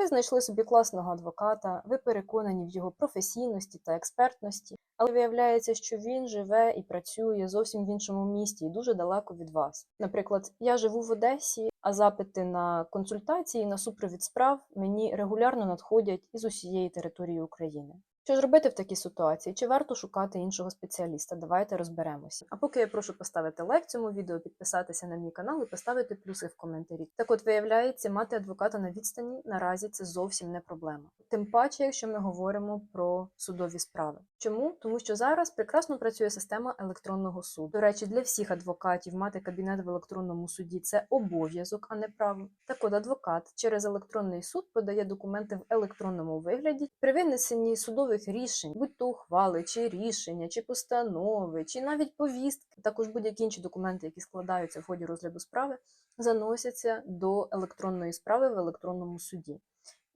Ви знайшли собі класного адвоката, ви переконані в його професійності та експертності, але виявляється, що він живе і працює зовсім в іншому місті і дуже далеко від вас. Наприклад, я живу в Одесі, а запити на консультації на супровід справ мені регулярно надходять із усієї території України. Що ж робити в такій ситуації? Чи варто шукати іншого спеціаліста? Давайте розберемося. А поки я прошу поставити лайк цьому відео, підписатися на мій канал і поставити плюси в коментарі. Так от виявляється, мати адвоката на відстані наразі це зовсім не проблема. Тим паче, якщо ми говоримо про судові справи. Чому? Тому що зараз прекрасно працює система електронного суду. До речі, для всіх адвокатів мати кабінет в електронному суді це обов'язок, а не право. Так от адвокат через електронний суд подає документи в електронному вигляді при винесенні судових рішень, будь то ухвали, чи рішення, чи постанови, чи навіть повістки, також будь-які інші документи, які складаються в ході розгляду справи, заносяться до електронної справи в електронному суді.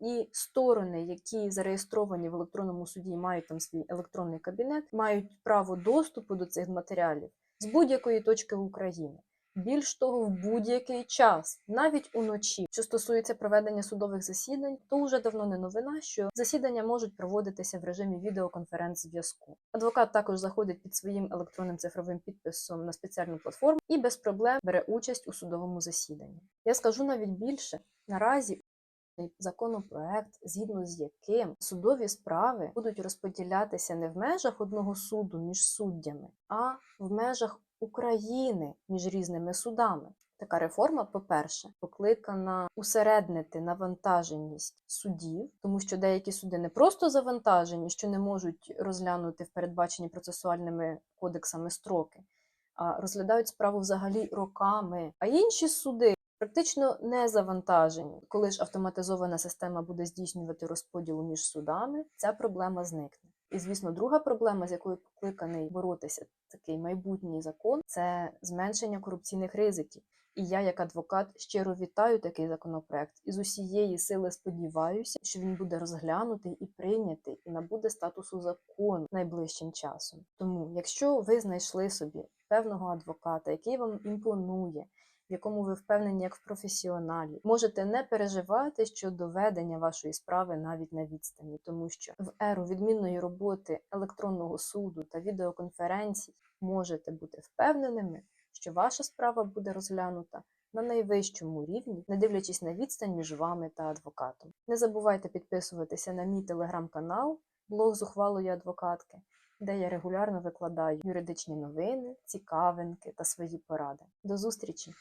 І сторони, які зареєстровані в електронному суді, мають там свій електронний кабінет, мають право доступу до цих матеріалів з будь-якої точки України. Більш того, в будь-який час, навіть уночі, що стосується проведення судових засідань, то вже давно не новина, що засідання можуть проводитися в режимі відеоконференц-зв'язку. Адвокат також заходить під своїм електронним цифровим підписом на спеціальну платформу і без проблем бере участь у судовому засіданні. Я скажу навіть більше наразі. Законопроект, згідно з яким судові справи будуть розподілятися не в межах одного суду між суддями, а в межах України між різними судами. Така реформа, по-перше, покликана усереднити навантаженість судів, тому що деякі суди не просто завантажені, що не можуть розглянути в передбачені процесуальними кодексами строки, а розглядають справу взагалі роками. А інші суди практично не завантажені. Коли ж автоматизована система буде здійснювати розподіл між судами, ця проблема зникне. І, звісно, друга проблема, з якою покликаний боротися такий майбутній закон, це зменшення корупційних ризиків. І я, як адвокат, щиро вітаю такий законопроект і з усієї сили сподіваюся, що він буде розглянутий і прийнятий, і набуде статусу закону найближчим часом. Тому, якщо ви знайшли собі певного адвоката, який вам імпонує, в якому ви впевнені як в професіоналі, можете не переживати щодо ведення вашої справи навіть на відстані, тому що в еру відмінної роботи електронного суду та відеоконференцій можете бути впевненими, що ваша справа буде розглянута на найвищому рівні, не дивлячись на відстань між вами та адвокатом. Не забувайте підписуватися на мій телеграм-канал, блог з ухвалою адвокатки, де я регулярно викладаю юридичні новини, цікавинки та свої поради. До зустрічі!